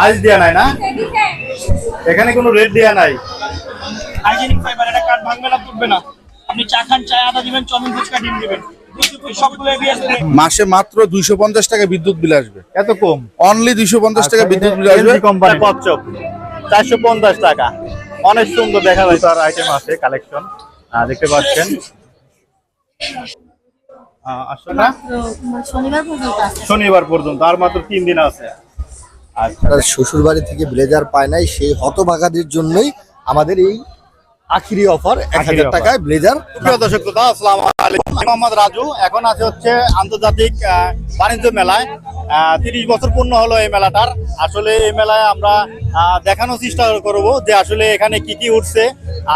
Price দেয়া নাই না? এখানে কোনো রেট দেয়া নাই। হাইজেনিক ফাইবার এটা কাঠ ভাঙবে না তুলবে না। আপনি চা খান চায় আদা দিবেন চাউমিন ফুচকা ডিম দিবেন। মাসে মাত্র দুইশো পঞ্চাশ টাকা বিদ্যুৎ বিল আসবে। এত কম? অনলি দুইশো পঞ্চাশ টাকা বিদ্যুৎ বিল আসবে। কোম্পানি কচ্ছপ। চারশো পঞ্চাশ টাকা। অনেক সুন্দর দেখা যায় তার আইটেম আছে কালেকশন দেখতে পাচ্ছেন। আহ, আসলে শনিবার পর্যন্ত আছে। শনিবার পর্যন্ত আর মাত্র তিন দিন আছে। আচ্ছা তার শ্বশুর বাড়ি থেকে ব্লেজার পায় নাই সেই হতভাগাদের জন্যই আমাদের এই আখিরি অফার এক হাজার টাকায় ব্লেজার দর্শক শ্রোতা আসসালামু আলাইকুম। মোহাম্মদ রাজু এখন আছে হচ্ছে আন্তর্জাতিক বাণিজ্য মেলায়। তিরিশ বছর পূর্ণ হলো এই মেলাটার। আসলে এই মেলায় আমরা দেখানোর চেষ্টা করব যে আসলে এখানে কি কি উঠছে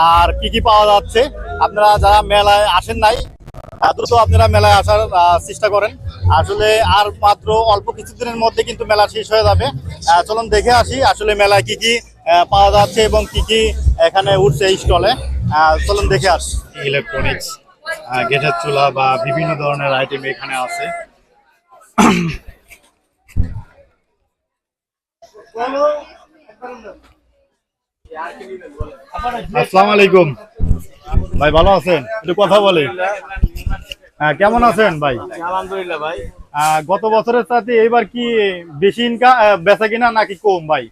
আর কি কি পাওয়া যাচ্ছে। আপনারা যারা মেলায় আসেন নাই দ্রুত আপনারা মেলায় আসার চেষ্টা করেন। আসলে আর মাত্র অল্প কিছুদিনের মধ্যে কিন্তু মেলা শেষ হয়ে যাবে। চলুন দেখে আসি আসলে মেলায় কি কি পাওয়া যাচ্ছে এবং কি কি এখানে উঠছে এই স্টলে। চলুন দেখে আসি। ইলেকট্রনিক্স গেটের চুলা বা বিভিন্ন ধরনের আইটেম এখানে আছে। আসসালামু আলাইকুম। ভাই, ভালো আছেন? একটু কথা বলে কেমন আছেন ভাই? আলহামদুলিল্লাহ ভাই। গত বছরের সাথে এবার কি বেশি ইনকাম বেচা কিনা নাকি কম ভাই?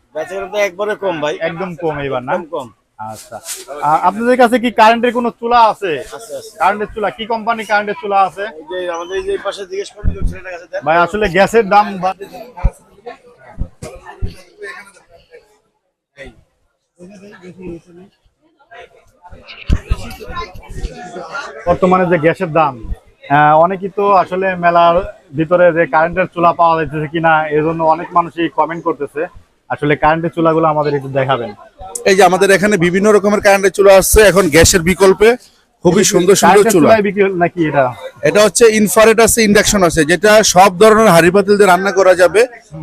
তো একবারে কম ভাই। একদম কম এবার না? কম। আচ্ছা। আপনাদের কাছে কি কারেন্টের কোনো চুলা আছে? কারেন্টের চুলা কি কোম্পানি কারেন্টের চুলা আছে? আমাদের এই পাশে জিজ্ঞেস ভাই আসলে গ্যাসের দাম বর্তমানে যে গ্যাসের দাম। অনেকেই তো আসলে মেলার ভিতরে যে কারেন্টের চুলা পাওয়া যাইতেছে কিনা এই জন্য অনেক মানুষই কমেন্ট করতেছে। আসলে কারেন্টের চুলাগুলো আমাদের একটু দেখাবেন। এই যে আমাদের এখানে বিভিন্ন রকমের কারেন্টের চুলা আসছে এখন গ্যাসের বিকল্পে খুবই সুন্দর সুন্দর চুলা। নাকি এটা? এটা হচ্ছে ইনফ্রারেড আছে ইন্ডাকশন আছে যেটা সব ধরনের হাড়ি পাতিল দিয়ে রান্না করা যাবে।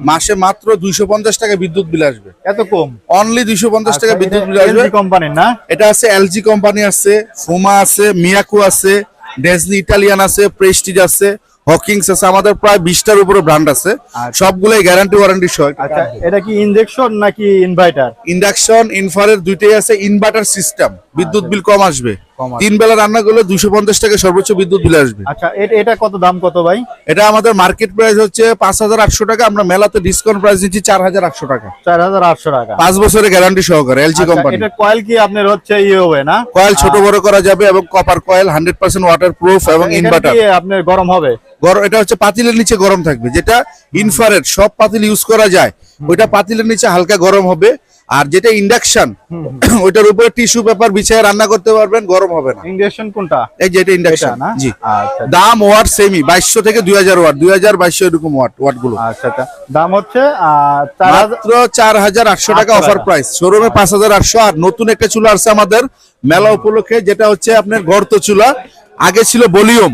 মাসে মাত্র দুইশো পঞ্চাশ টাকা বিদ্যুৎ বিল আসবে। এত কম? অনলি দুইশো পঞ্চাশ টাকা বিদ্যুৎ বিল আসবে। কোম্পানির না? এটা আছে এলজি কোম্পানি আছে ফুমা আছে মিয়াকু আছে। ডেজনি ইটালিয়ান আছে প্রেস্টিজ আছে হকিংস আছে আমাদের প্রায় বিশটার উপরে ব্র্যান্ড আছে। সবগুলোই গ্যারান্টি ওয়ারেন্টি সহ। আচ্ছা এটা কি ইনজেকশন নাকি ইনভার্টার ইন্ডাকশন ইনফারের দুইটাই আছে ইনভার্টার সিস্টেম বিদ্যুৎ বিল কম আসবে। তিন বেলা রান্না করলে দুশো পঞ্চাশ টাকা সর্বোচ্চ বিদ্যুৎ বিল আসবে। আচ্ছা এটা কত দাম কত ভাই? এটা আমাদের মার্কেট প্রাইস হচ্ছে পাঁচ হাজার আটশো টাকা আমরা মেলাতে ডিসকাউন্ট প্রাইস দিচ্ছি চার হাজার আটশো টাকা। চার হাজার আটশো টাকা। পাঁচ বছরের গ্যারান্টি সহকারে এলজি আচ্ছা, কোম্পানি এটা কয়েল কি আপনার হচ্ছে ইয়ে হবে না? কয়েল ছোট বড় করা যাবে এবং copper coil hundred percent waterproof এবং ইনভার্টার আপনার গরম হবে? গরম এটা হচ্ছে পাতিলের নিচে গরম থাকবে যেটা ইনফারেট সব পাতিল ইউজ করা যায়। ওইটা পাতিলের নিচে হালকা গরম হবে আর যেটা ইন্ডাকশন ওইটার উপরে টিস্যু পেপার বিছিয়ে রান্না করতে পারবেন গরম হবে না। ইন্ডাকশন কোনটা? এই যে এটা ইন্ডাকশন না? জি। আচ্ছা। দাম ওয়াট সেমি বাইশশো থেকে দুই হাজার ওয়াট দুই হাজার বাইশশো এরকম ওয়াট ওয়াটগুলো আচ্ছা। দাম হচ্ছে মাত্র চার হাজার আটশো টাকা আটশো অফার। প্রাইস শোরুমে পাঁচ হাজার আটশো আর নতুন একটা চুলা আসছে আমাদের মেলা উপলক্ষে যেটা হচ্ছে আপনার গর্ত চুলা। আগে ছিল ভলিউম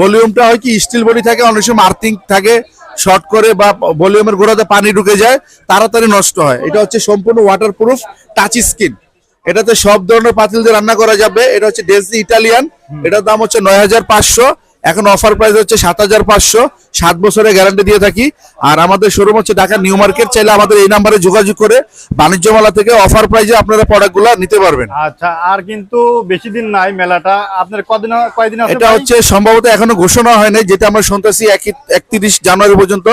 ভলিউমটা হয় কি স্টিল বডি থাকে অনেক সময় আর্থিং থাকে। শর্ট করে বা ভলিউমের গোড়াতে পানি ঢুকে যায়, তাড়াতাড়ি নষ্ট হয়। এটা হচ্ছে সম্পূর্ণ ওয়াটার প্রুফ টাচ স্কিন এটাতে সব ধরনের পাতিল দিয়ে রান্না করা যাবে। এটা হচ্ছে ডেসি ইটালিয়ান। এটার দাম হচ্ছে নয় হাজার পাঁচশো। এখন অফার প্রাইস হচ্ছে সাত হাজার পাঁচশো। সাত বছরের গ্যারান্টি দিয়ে থাকি। আর আমাদের শোরুম হচ্ছে ঢাকা নিউ মার্কেট। চাইলে আমাদের এই নাম্বারে যোগাযোগ করে বাণিজ্য মেলা থেকে অফার প্রাইজে আপনারা প্রোডাক্টগুলো নিতে পারবেন। আচ্ছা আর কিন্তু বেশি দিন নাই মেলাটা। আপনার কদিন কয়দিন এটা হচ্ছে সম্ভবত এখনও ঘোষণা হয়নি যেটা আমরা শুনতেছি একত্রিশ জানুয়ারি পর্যন্ত।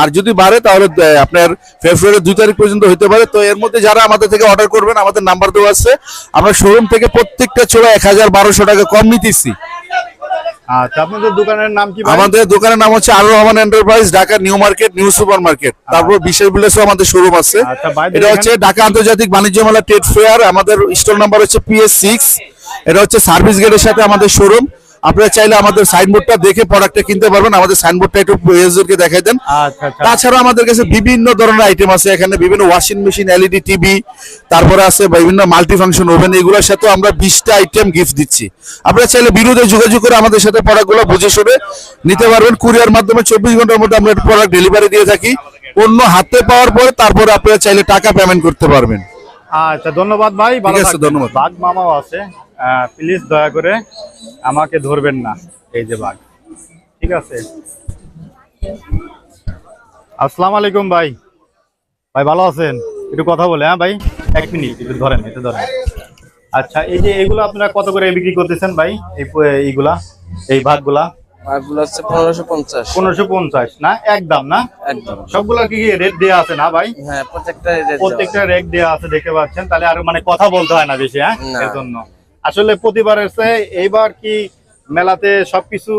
আর যদি বাড়ে তাহলে আপনার ফেব্রুয়ারি দুই তারিখ পর্যন্ত হতে পারে। তো এর মধ্যে যারা আমাদের থেকে অর্ডার করবেন আমাদের নাম্বার দেওয়া আছে। আমরা শোরুম থেকে প্রত্যেকটা ছোড়া এক হাজার বারোশো টাকা কম নিতেছি। আচ্ছা আপনাদের দোকানের নাম কি আমাদের দোকানের নাম হচ্ছে আলু Rahman enterprise Dhaka New Market New Super Market তারপর বিশেষ বিলেসও আমাদের শোরুম আছে। আচ্ছা, এটা হচ্ছে ঢাকা আন্তর্জাতিক বাণিজ্য মেলা ট্রেড ফেয়ার আমাদের স্টোর নাম্বার হচ্ছে পিএস সিক্স এটা হচ্ছে সার্ভিস গেটের সাথে আমাদের শোরুম আপনারা চাইলে আমাদের সাইনবোর্ডটা দেখে প্রোডাক্টটা কিনতে পারবেন। আমাদের সাইনবোর্ডটা একটু ইউজারকে দেখাই দেন। আচ্ছা আচ্ছা। তাছাড়া আমাদের কাছে বিভিন্ন ধরনের আইটেম আছে। এখানে বিভিন্ন ওয়াশিং মেশিন এলইডি টিভি তারপরে আছে বিভিন্ন মাল্টি ফাংশন ওভেন এগুলোর সাথে আমরা বিশটা আইটেম গিফট দিচ্ছি। আপনারা চাইলে বিরুদ্ধে যোগাযোগ করে আমাদের সাথে প্রোডাক্টগুলো বুঝে শুনে নিতে পারবেন। কুরিয়ার মাধ্যমে চব্বিশ ঘণ্টার মধ্যে আমরা প্রোডাক্ট ডেলিভারি দিয়ে থাকি। অন্য হাতে পাওয়ার পরে তারপরে আপনারা চাইলে টাকা পেমেন্ট করতে পারবেন। আচ্ছা ধন্যবাদ ভাই ভালো ঠিক আছে। ধন্যবাদ। মামাও আছে। প্লিজ দয়া করে আমাকে ধরবেন না এই যে বাঘ। ঠিক আছে? আসসালামু আলাইকুম ভাই। ভাই ভালো আছেন? একটু কথা বলে হ্যাঁ ভাই? এক মিনিট একটু ধরেন এটা ধরেন। আচ্ছা এই যে এগুলো আপনারা কত করে বিক্রি করতেছেন ভাই? এই এইগুলা এই ভাগগুলা হচ্ছে পনেরোশো পঞ্চাশ। পনেরোশো পঞ্চাশ না? একদম না? একদম। সবগুলা কি রেট দেওয়া আছে না ভাই? হ্যাঁ প্রত্যেকটা রেট দেওয়া আছে। দেখতে পাচ্ছেন। তাহলে আর মানে কথা বলতে হয় না বেশি হ্যাঁ? এর জন্য। আসলে প্রতিবারের চেয়ে এইবার কি মেলাতে সবকিছু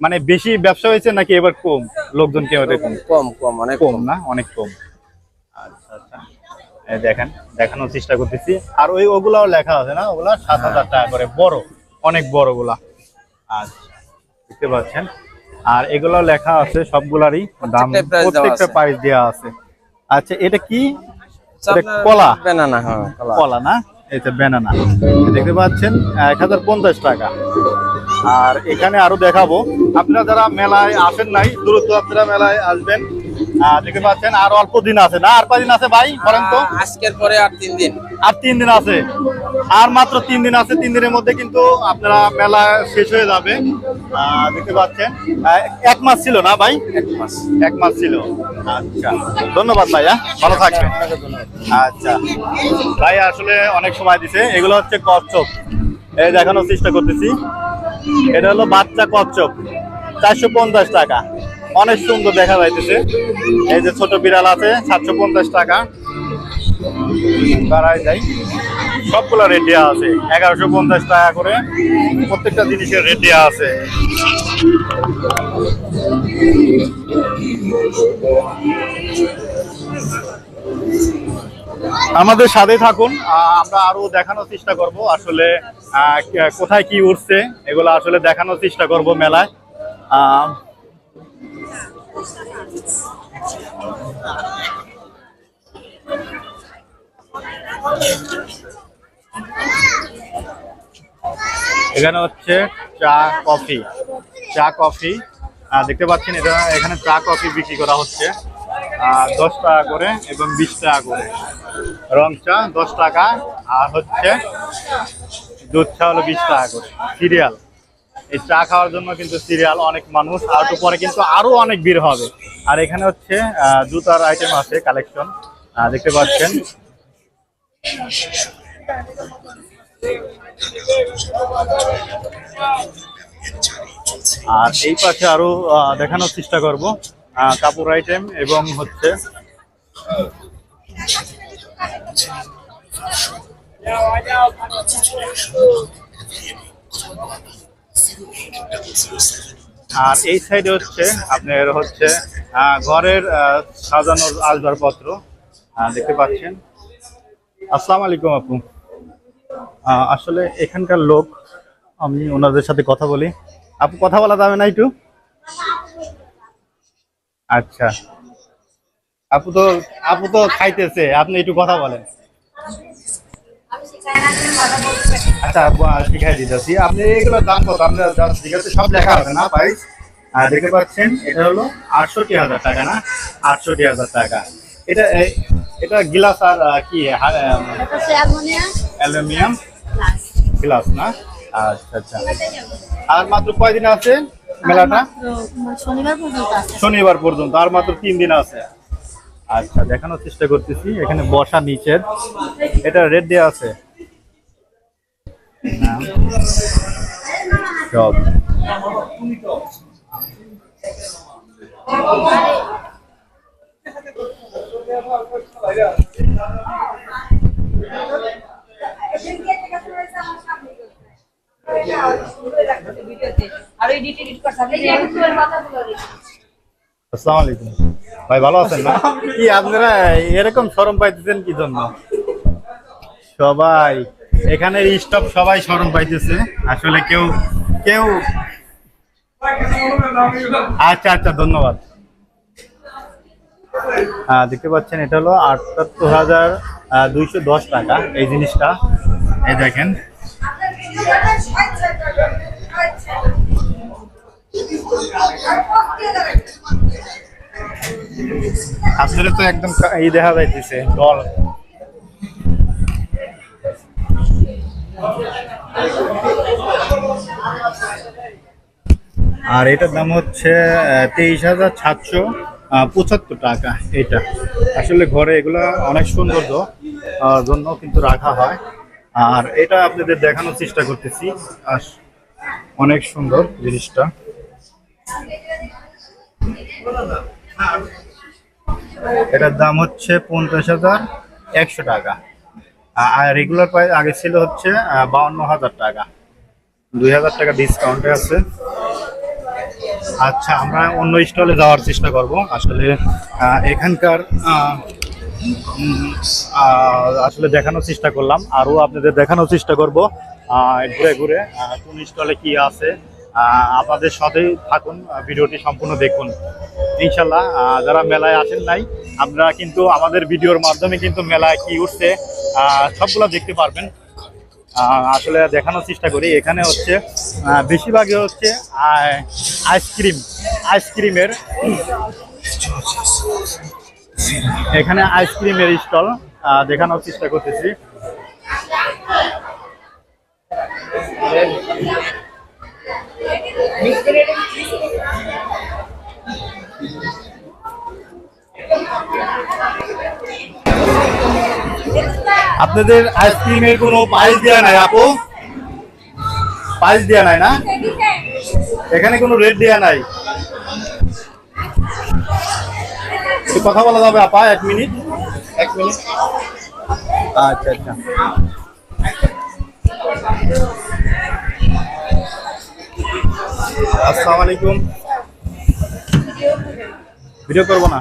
মানে বেশি ব্যবসা হয়েছে নাকি এবার কম? লোকজন কেউ এরকম কম? কম অনেক কম না? অনেক কম। আচ্ছা আচ্ছা। দেখেন দেখানোর চেষ্টা করতেছি। আর ওই ওগুলাও লেখা আছে না? ওগুলা সাত হাজার টাকা করে। বড় অনেক বড়গুলা আচ্ছা দেখতে পাচ্ছেন আর এগুলো লেখা আছে সবগুলারই। দাম প্রত্যেকটা আছে। প্রাইস দেওয়া আছে। আচ্ছা এটা কি? হ্যাঁ কলা। কলা না? এটা ব্যানানা দেখতে পাচ্ছেন, এক হাজার পঞ্চাশ টাকা। আর এখানে আরও দেখাবো, আপনারা যারা মেলায় আসেন নাই দ্রুত আপনারা মেলায় আসবেন। দেখতে পাচ্ছেন, আর অল্প দিন আছে না? আর কদিন আছে ভাই, বলেন তো? আজকের পরে আর তিন দিন। আর তিন দিন আছে। আর মাত্র তিন দিন আছে। তিন দিনের মধ্যে কিন্তু আপনারা মেলা শেষ হয়ে যাবে। দেখতে পাচ্ছেন। এক মাস ছিল না ভাই? এক মাস। এক মাস ছিল। আচ্ছা। ধন্যবাদ ভাইয়া। ভালো থাকবেন। আচ্ছা। ভাই আসলে অনেক সময় দিছে। এগুলো হচ্ছে কচ্ছপ। এই দেখানোর চেষ্টা করতেছি। এটা হলো বাচ্চা কচ্ছপ। চারশো পঞ্চাশ টাকা। অনেক সুন্দর দেখা যাইতেছে। এই যে ছোট বিড়াল আছে সাতশো পঞ্চাশ টাকা। বাড়াই যাই। সবগুলো রেট দেওয়া আছে এগারোশো পঞ্চাশ টাকা করে। প্রত্যেকটা জিনিসের রেট দেওয়া আছে। আমাদের সাথে থাকুন আমরা আরও দেখানোর চেষ্টা করব। আসলে কোথায় কি উঠছে এগুলো আসলে দেখানোর চেষ্টা করব মেলায়। আহ, এখানে হচ্ছে চা, কফি। চা, কফি। দেখতে পাচ্ছেন এটা এখানে চা, কফি বিক্রি করা হচ্ছে। দশ টাকা করে এবং বিশ টাকা করে। রং চা, দশ টাকা। আর হচ্ছে দুধ চা হলো বিশ টাকা করে। সিরিয়াল। এই চা খাওয়ার জন্য কিন্তু সিরিয়াল অনেক মানুষ। আর একটু পরে কিন্তু আরও অনেক ভিড় হবে। আর এখানে হচ্ছে জুতার আইটেম আছে কালেকশন দেখতে পাচ্ছেন। আর এই পাশে আরও দেখানোর চেষ্টা করব। কাপড় আইটেম এবং হচ্ছে আর এই সাইডে হচ্ছে আপনার হচ্ছে ঘরের সাজানোর আসবাবপত্র দেখতে পাচ্ছেন। আসসালামু আলাইকুম আপু। আসলে এখানকার লোক, আমি ওনাদের সাথে কথা বলি। আপু, কথা বলা যাবে না একটু? আচ্ছা। আপু তো আপু তো খাইতেছে, আপনি একটু কথা বলেন। আচ্ছা আপু শিখাই দিতেছি। আপনি এগুলো দাম কত আপনার সব লেখা আছে না প্রাইস আর দেখতে পাচ্ছেন, এটা হলো আটষট্টি হাজার টাকা না? আটষট্টি হাজার টাকা। এটা এটা গিলাস আর কি অ্যালুমিনিয়াম। গ্লাস। না? আচ্ছা আচ্ছা। আর মাত্র কয়দিন আছে মেলাটা? শনিবার পর্যন্ত আছে। শনিবার পর্যন্ত আর মাত্র তিন দিন আছে। আচ্ছা দেখানোর চেষ্টা করতেছি এখানে বসা নিচের। এটা রেড দেওয়া আছে। সব আর ওই ডিট এডিট করতে হবে আসসালামু আলাইকুম। ভাই ভালো আছেন না? কি আপনারা এরকম শরম পাইতেছেন কি জন্য? সবাই এখানে স্টাফ সবাই শরম পাইতেছে। আসলে কেউ কেউ আচ্ছা আচ্ছা ধন্যবাদ। দেখতে পাচ্ছেন, এটা হলো আটাত্তর হাজার দুইশো দশ টাকা এই জিনিসটা। এই দেখেন। আসলে তো একদম এই দেখা যাইতেছে ডল আর এটার দাম হচ্ছে তেইশ হাজার সাতশো। পঁচাত্তর টাকা এটা আসলে ঘরে এগুলা অনেক সৌন্দর্য জন্য কিন্তু রাখা হয়। আর এটা আপনাদের দেখানোর চেষ্টা করতেছি। আর অনেক সুন্দর জিনিসটা। এটার দাম হচ্ছে পঞ্চাশ হাজার একশো টাকা। আর রেগুলার প্রাইস আগে ছিল হচ্ছে বাউন্ন হাজার টাকা। দুই হাজার টাকা ডিসকাউন্টে আছে। আচ্ছা আমরা অন্য স্টলে যাওয়ার চেষ্টা করব। আসলে এখানকার আসলে দেখানোর চেষ্টা করলাম। আরও আপনাদের দেখানোর চেষ্টা করব। ঘুরে ঘুরে কোন স্টলে কি আছে। আপনাদের সাথেই থাকুন ভিডিওটি সম্পূর্ণ দেখুন। ইনশাল্লাহ যারা মেলায় আসেন নাই আপনারা কিন্তু আমাদের ভিডিওর মাধ্যমে কিন্তু মেলায় কি উঠছে সবগুলো দেখতে পারবেন। আসলে দেখানোর চেষ্টা করি। এখানে হচ্ছে বেশিরভাগই হচ্ছে আইসক্রিম আইসক্রিমের এখানে আইসক্রিমের স্টল দেখানোর চেষ্টা করতেছি। আপনাদের আইসক্রিমের কোনো প্রাইস দেওয়া নাই, আপু? প্রাইস দেওয়া নাই না? এখানে কোনো রেট দেওয়া নাই। কথা বলা যাবে, আপা, এক মিনিট। এক মিনিট। আচ্ছা আচ্ছা। আসসালামু আলাইকুম। ভিডিও করব না?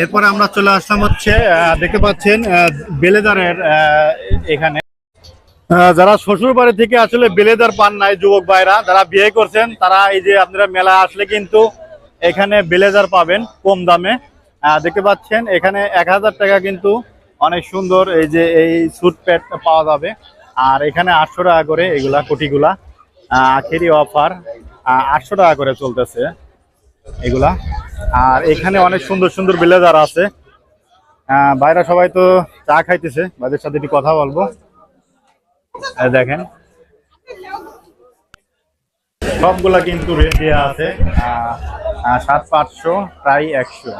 এরপরে আমরা চলে আসলাম হচ্ছে দেখতে পাচ্ছেন বেলেদারের এখানে। যারা শ্বশুর বাড়ি থেকে আসলে বেলেদার পান নাই, যুবক ভাইরা, যারা বিয়ে করছেন, তারা এই যে আপনারা মেলা আসলে কিন্তু এখানে বেলেদার পাবেন কম দামে। দেখতে পাচ্ছেন, এখানে এক হাজার টাকা কিন্তু অনেক সুন্দর এই যে এই স্যুট প্যান্ট পাওয়া যাবে। আর এখানে আটশো টাকা করে এগুলা, কোটিগুলা আখেরি অফার আটশো টাকা করে চলতেছে। এগুলা। আর এখানে অনেক সুন্দর সুন্দর ব্লেজার আছে। বাইরে সবাই তো চা খাইতেছে, ভাইদের সাথে একটু কথা বলব। দেখেন। সবগুলা কিন্তু রেট দেওয়া আছে সাত পাঁচশো, প্রায় একশো।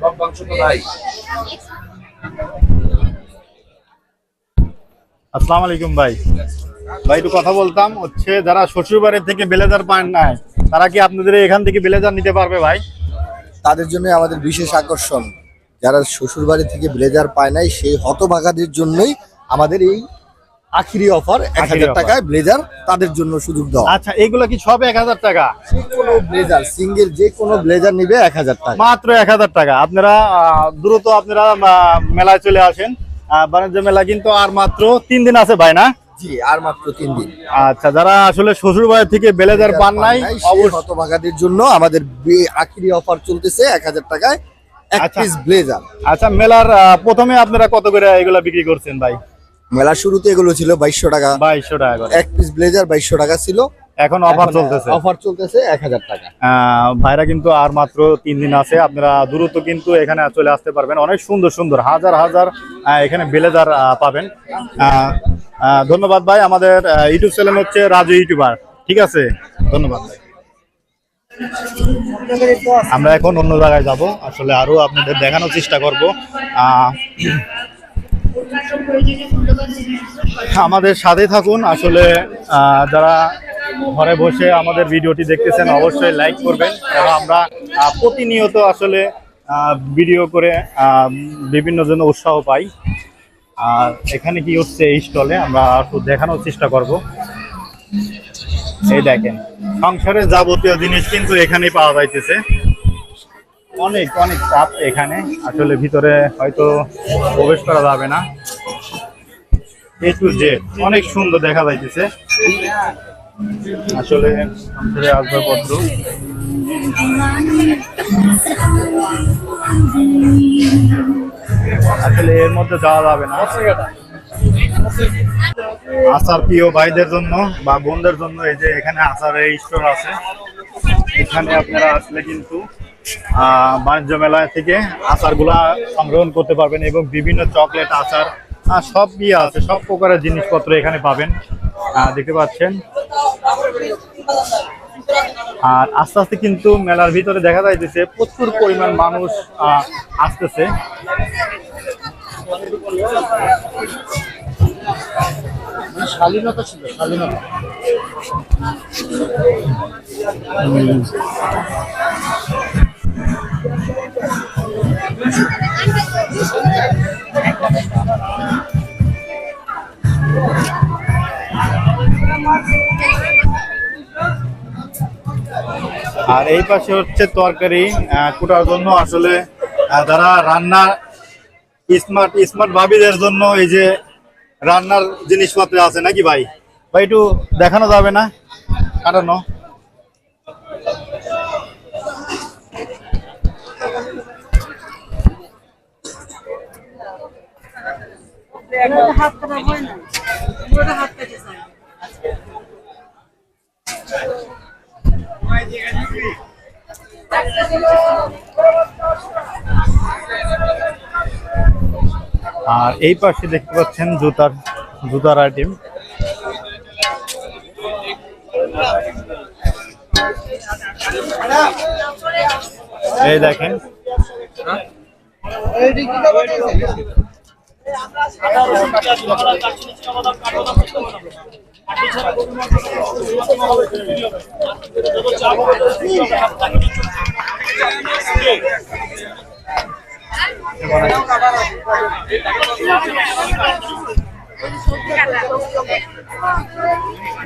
সব তো নাই আসসালামু আলাইকুম ভাই। ভাই একটু কথা বলতাম হচ্ছে যারা শ্বশুর বাড়ি থেকে ব্লেজার পান নাই তারা কি আপনাদের এখান থেকে ব্লেজার নিতে পারবে ভাই? তাদের জন্য আমাদের বিশেষ আকর্ষণ যারা শ্বশুর বাড়ি থেকে ব্লেজার পায় নাই সেই হতভাগাদের জন্যই আমাদের এই আখিরি অফার এক হাজার টাকায় ব্লেজার তাদের জন্য সুযোগ দেওয়া আচ্ছা এগুলো কি সব এক হাজার টাকা? যে কোনো ব্লেজার সিঙ্গেল যে কোনো ব্লেজার নিবে এক হাজার টাকা। মাত্র এক হাজার টাকা। আপনারা দ্রুত আপনারা মেলায় চলে আসেন। বাণিজ্য মেলা কিন্তু আর মাত্র তিন দিন আছে ভাই না? জি আর মাত্র তিন দিন। আচ্ছা যারা আসলে শ্বশুর বাড়ি থেকে পান নাই জন্য আমাদের আখিরি অফার চলতেছে এক হাজার টাকায় এক আচ্ছা। Piece blazer. আচ্ছা মেলার প্রথমে আপনারা কত করে এগুলা বিক্রি করছেন ভাই? মেলার শুরুতে এগুলো ছিল বাইশশো টাকা। বাইশশো টাকা করে। এক পিস ব্লেজার বাইশশো টাকা ছিল। এখন অফার চলতেছে। অফার চলতেছে এক হাজার টাকা। ভাইরা কিন্তু আর মাত্র তিন দিন আছে। আপনারা দ্রুত কিন্তু এখানে চলে আসতে পারবেন। অনেক সুন্দর সুন্দর হাজার হাজার এখানে বেলেদার পাবেন। ধন্যবাদ ভাই। আমাদের ইউটিউব চ্যানেল হচ্ছে রাজু ইউটিউবার। ঠিক আছে? ধন্যবাদ ভাই। আমরা এখন অন্য জায়গায় যাব। আসলে আরও আপনাদের দেখানোর চেষ্টা করব। আহ, আমাদের সাথে থাকুন। আসলে আহ, যারা ঘরে বসে আমাদের ভিডিওটি দেখতেছেন, অবশ্যই লাইক করবেন। এবং আমরা প্রতিনিয়ত আসলে ভিডিও করে বিভিন্ন জন উৎসাহ পাই। আর এখানে কি হচ্ছে এই স্টলে আমরা একটু দেখানোর চেষ্টা করব। এই দেখেন, সংসারের যাবতীয় জিনিস কিন্তু এখানেই পাওয়া যাইতেছে। অনেক অনেক চাপ এখানে। আসলে ভিতরে হয়তো প্রবেশ করা যাবে না। এ টু জেড অনেক সুন্দর দেখা যাইতেছে। আসলে আসবাবপত্র আসলে এর মধ্যে যাওয়া যাবে না। আচার প্রিয় ভাইদের জন্য বা বোনদের জন্য এই যে এখানে আচারের স্টোর আছে। এখানে আপনারা আসলে কিন্তু বাণিজ্য মেলা থেকে আচারগুলা সংগ্রহণ করতে পারবেন এবং বিভিন্ন চকলেট আচার সব ইয়ে আছে। সব প্রকারের জিনিসপত্র এখানে পাবেন। দেখতে পাচ্ছেন। আর আস্তে আস্তে কিন্তু মেলার ভিতরে দেখা যাইতেছে প্রচুর পরিমাণ মানুষ আহ, আসতেছে। শালীনতা ছিল শালীনতা। আর এই পাশে হচ্ছে তরকারি কুটার জন্য আসলে যারা রান্না স্মার্ট স্মার্ট ভাবিদের জন্য এই যে রান্নার জিনিসপত্র আছে, নাকি ভাই? ভাই, একটু দেখানো যাবে না? কাটানো। আর এই পাশে দেখতে পাচ্ছেন জুতার জুতার আইটেম এই দেখেন।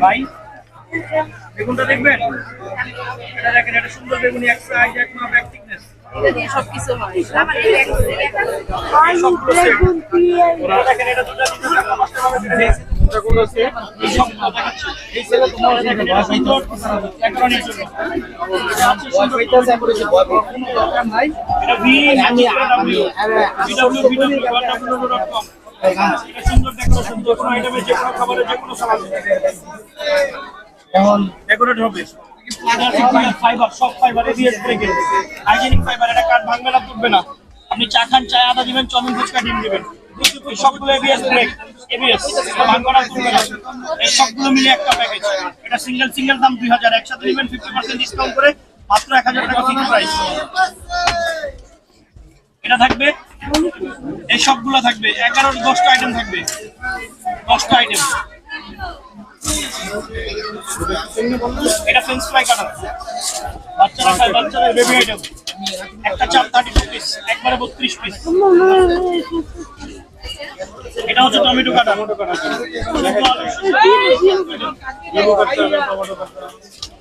ভাই বেগুনটা দেখবেন? এটা দেখেন এটা সুন্দর বেগুনি এক সাইজ এক মাপ এক thickness। সবকিছু হয়। দেখেন এটা দুটো ডেকোরেট হবে। ফাইবার সব ফাইবার হাইজেনিক ফাইবার কাঠ না। আপনি চা খান, চায় আদা দিবেন, চাউমিন, ফুচকা, ডিম দিবেন। তুলবে এই সবগুলো একটা সিঙ্গেল দাম দুই হাজার। ফিফটি পার্সেন্ট ডিসকাউন্ট করে মাত্র এক হাজার টাকা প্রাইস এটা থাকবে? এই সবগুলো থাকবে। দশটা আইটেম থাকবে। দশটা আইটেম এটা ফ্রাই বাচ্চারা বাচ্চারা একটা চাপ থার্টি টু পিস একবারে বত্রিশ পিস এটা হচ্ছে টমেটো কাটা।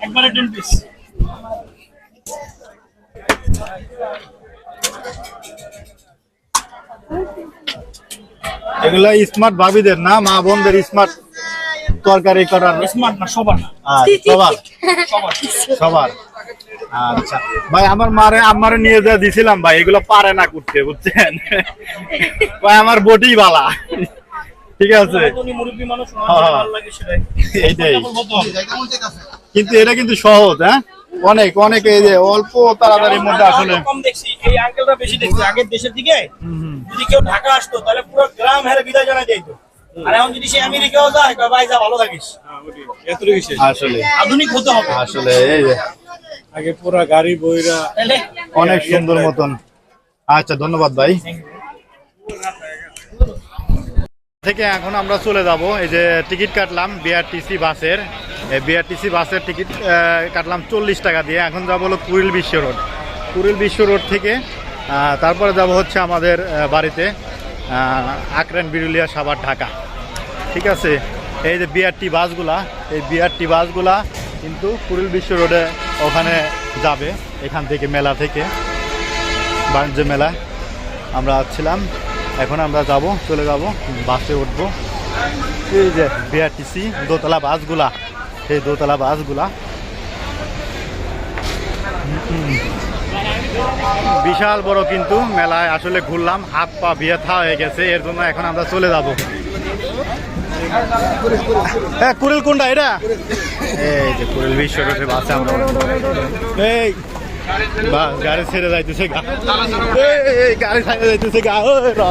একবারে টেন পিস এগুলা স্মার্ট ভাবিদের না মা বোনদের স্মার্ট তরকারি করার। স্মার্ট না সবার সবার সবার। সবার। আচ্ছা। ভাই আমার মারে আমারে নিয়ে যা দিছিলাম ভাই এগুলো পারে না করতে বুঝছেন? ভাই আমার বটি বালা। ঠিক আছে? হ্যাঁ। যেটা ভালো লাগে সেটাই এইটাই। কিন্তু এটা কিন্তু সহজ হ্যাঁ? অনেক অনেক এই যে অল্প তাড়াতাড়ির মধ্যে আসলে কম দেখছি এই আঙ্কেলটা বেশি দেখছি। আগের দেশের দিকে যদি কেউ ঢাকা আসতো তাহলে পুরো গ্রাম হেরে বিদায় জানা যাইতো আর এখন যদি সে আমেরিকাও যায় ভাই যা ভালো থাকিস। আসলে। আধুনিক হতে হবে। আসলে এই যে আগে পুরা গাড়ি বইরা অনেক সুন্দর মতন। আচ্ছা ধন্যবাদ ভাই। থেকে এখন আমরা চলে যাব। এই যে টিকিট কাটলাম বিআরটিসি বাসের। বিআরটিসি বাসের টিকিট কাটলাম চল্লিশ টাকা দিয়ে। এখন যাব হলো কুড়িল বিশ্ব রোড। কুড়িল বিশ্ব রোড থেকে তারপরে যাব হচ্ছে আমাদের বাড়িতে আকরান বিরুলিয়া সাভার ঢাকা। ঠিক আছে? এই যে বিআরটি বাসগুলা, এই বিআরটি বাসগুলা কিন্তু কুড়িল বিশ্ব রোডে ওখানে যাবে, এখান থেকে মেলা থেকে, বাণিজ্য মেলা। আমরা ছিলাম এখন আমরা যাব, চলে যাব, বাসে উঠবো। এই যে বিআরটিসি দোতলা বাসগুলা সেই দোতলা বাসগুলা। বিশাল বড় কিন্তু মেলায় আসলে ঘুরলাম, হাত পা ব্যথা হয়ে গেছে, এর জন্য এখন আমরা চলে যাব। হ্যাঁ কুরিল কোনটা এটা? এই যে কুড়িল বিশ্ব রোডে বাসে আমরা এই বাস গাড়ি ছেড়ে যাইতেছে গা। এই, গাড়ি ছেড়ে যাইতেছে গা। ও রা।